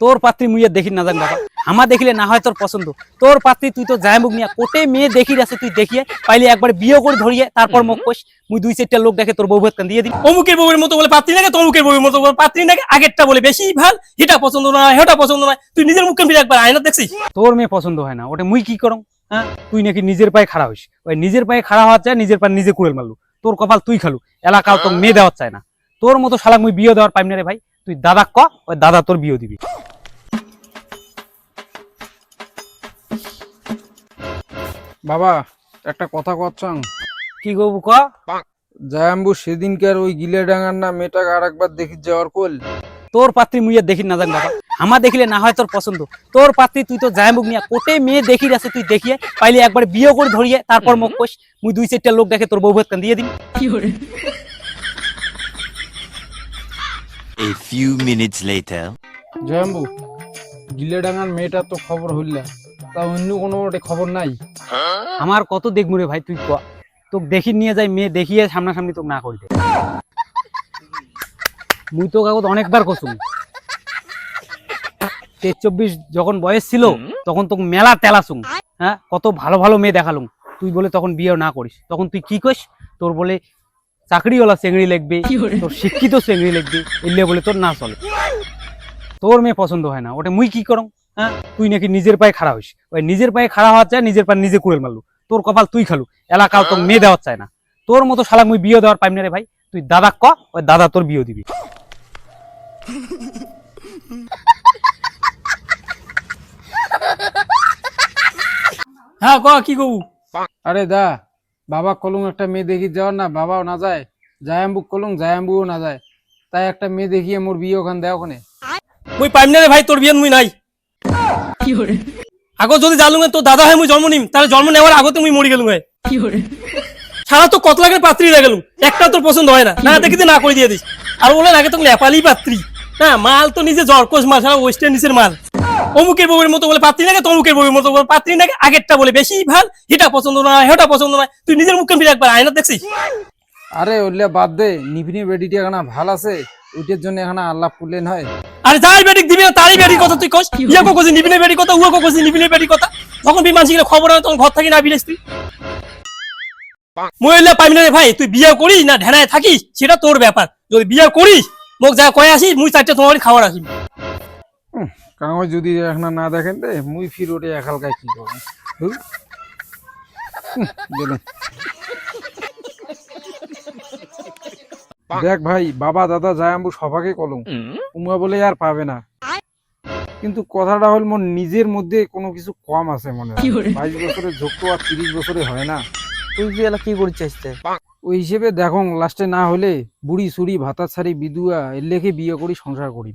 তোর পাত্রী মুইয়া দেখি না বাবা। আমার দেখিলে না হয় তোর পছন্দ। তোর পাত্রী তুই তো যায় মুখ নিয়া। কোটে মেয়ে দেখি আছে তুই দেখিয়ে, পাইলে একবার বিয়ে করে ধরিয়ে, তারপর মুখ কোষ মুই দুই চারটা লোক দেখে তোর বউ ভাত দিয়ে দিবি অমুকের বউয়ের মতো বলে পাত্রী নাকি, তমুকের বউয়ের মতো বলে পাত্রী নাকি? আগেরটা বলে বেশি ভালো এটা পছন্দ নয় হেটা পছন্দ নয়। তুই নিজের মুখকে ফিরে একবার আয়না দেখছিস? তোর মেয়ে পছন্দ হয় না, ওটা মুই কি করং হ্যাঁ? তুই নাকি নিজের পায়ে খাড়া হইস। ওই নিজের পায়ে খাড়া হওয়া চায় নিজের পায়ে নিজে কুড়েল মারলু। তোর কপাল তুই খালু, এলাকাও তোর মেয়ে দেওয়ার চায় না। তোর মতো শালা মুই বিয়ে দেওয়ার পাইম না রে ভাই। তুই দাদা ক, ওই দাদা তোর বিয়ে দিবি। বাবা একটা কথা করছাং কি গবু ক জায়াম্বু সেদিনকার ওই গিলে ডাঙার না মেয়েটাকে আর একবার দেখি যাওয়ার কোল তোর পাত্রী মুইয়া দেখি না জান বাবা। আমার দেখিলে না হয় তোর পছন্দ। তোর পাত্রী তুই তো মুখ নিয়া। কোটে মেয়ে দেখি আছে তুই দেখিয়ে। পাইলে একবার বিয়ে করে ধরিয়ে তারপর মুখ কোষ মুই দুই চারটা লোক দেখে তোর বউ ভাত দিয়ে দিবি A few minutes later. জয়াম্বু গিলে ডাঙার মেয়েটা তো খবর হইলা। তা অন্য কোনো খবর নাই। আমার কত দেখব রে ভাই তুই ক? তোকে দেখি নিয়ে যাই মেয়ে দেখিয়ে সামনাসামনি তোকে না করি দে মুই তো কাগজ অনেকবার কসুম। তেইশ চব্বিশ যখন বয়স ছিল তখন তোকে মেলা তেলাসুম। হ্যাঁ কত ভালো ভালো মেয়ে দেখালুম। তুই বলে তখন বিয়ে না করিস। তখন তুই কি কইস? তোর বলে চাকরিওয়ালা চেংড়ি লিখবে তোর শিক্ষিত চেংড়ি লিখবে এলে বলে তোর না চলে। তোর মেয়ে পছন্দ হয় না। ওটা মুই কি করং হ্যাঁ? তুই নাকি নিজের পায়ে খাড়া হইস। ওই নিজের পায়ে খাড়া হওয়া চায় নিজের পায়ে নিজে কুড়েল মারলু। তোর কপাল তুই খালু। এলাকাও তোর মেয়ে দেওয়ার চায় না। তোর মতো শালা মুই বিয়ে দেওয়ার পাইম না রে ভাই। তুই দাদা ক ওই দাদা তোর বিয়ে দিবি। হ্যাঁ ক কি কবু? আরে দা বাবা কলুং একটা মেয়ে দেখি যাওয়ার না বাবাও না যায়। জায়াম্বু কলুং জায়াম্বুও না যায়। তাই একটা মেয়ে দেখিয়ে মোর বিয়ে ওখান দেয় ওখানে। মুই পাইম না রে ভাই তোর বিয়ে মুই নাই। আগত যদি জানুঙ্গে তোর দাদা হয় মুই জন্ম নিম তাহলে জন্ম নেওয়ার আগতে মুই মরি গেলুম সারা তো কত লাখের পাত্রী হয়ে গেলুম একটা তোর পছন্দ হয় না। না দেখি না করে দিয়ে দিস। আর বলে আগে তো নেপালি পাত্রী। হ্যাঁ মাল তো নিজে জরকোশ মাল সারা ওয়েস্ট ইন্ডিজের মাল। অমুকের বউয়ের মতো বলে পাত্রী নাকি তমুকের বউয়ের মতো বলে পাত্রী নাকি আগেরটা বলে বেশি ভালো এটা পছন্দ নয় হেটা পছন্দ নয় তুই নিজের মুখকে ফিরে একবার আয়না দেখছিস? আরে ওইলে বাদ দে নিভিনি বেডিটি এখানে ভালো আছে ওইটার জন্য এখানে আল্লাহ ফুলেন হয়। আরে যাই বেডিক দিবি না তারই বেডির কথা তুই কস। ইয়া কো কইছিস নিবিনের বেডির কথা উয়া কো কইছিস নিবিনের বেডির কথা। যখন বিমান শিখলে খবর হয় তখন ঘর থাকি না বিলেস তুই। মহিলা পাবি না রে ভাই তুই বিয়ে করিস না ঢেনায় থাকিস? সেটা তোর ব্যাপার। যদি বিয়ে করিস মোক যা কয়ে আসিস মুই চারটে তোমার খাবার আসিস কাগজ যদি এখানে না দেখেন দে মুই ফির ওটা একালকায় কি করব? দেখ ভাই বাবা দাদা জায়াম্বু সবাকে কলম। উমা বলে আর পাবে না। কিন্তু কথাটা হল মোর নিজের মধ্যে কোনো কিছু কম আছে মনে হয়। বাইশ বছরে যোগ তো আর তিরিশ বছরে হয় না। তুই কি এলা কি করছিস তে? ওই হিসেবে দেখো লাস্টে না হলে বুড়ি সুড়ি ভাতা ছাড়ি বিধুয়া এর লেখে বিয়ে করি সংসার করি।